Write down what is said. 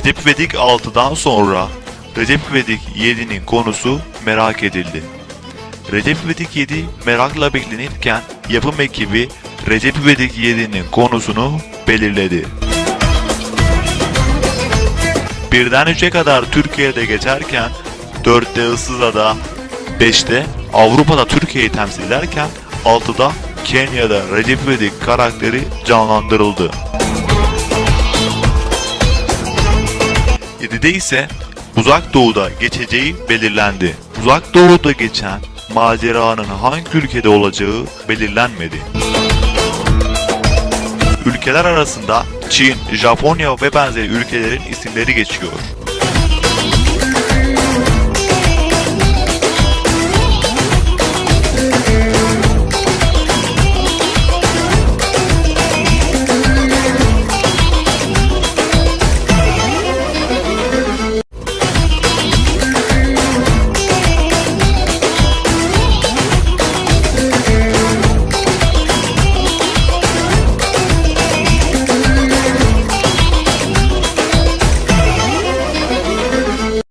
Recep İvedik 6'dan sonra Recep İvedik 7'nin konusu merak edildi. Recep İvedik 7 merakla beklenirken yapım ekibi Recep İvedik 7'nin konusunu belirledi. Birden 3'e kadar Türkiye'de geçerken 4'te Issızada, 5'te Avrupa'da Türkiye'yi temsil ederken 6'da Kenya'da Recep İvedik karakteri canlandırıldı. 7'de ise Uzak Doğu'da geçeceği belirlendi. Uzak Doğu'da geçen maceranın hangi ülkede olacağı belirlenmedi. Ülkeler arasında Çin, Japonya ve benzeri ülkelerin isimleri geçiyor.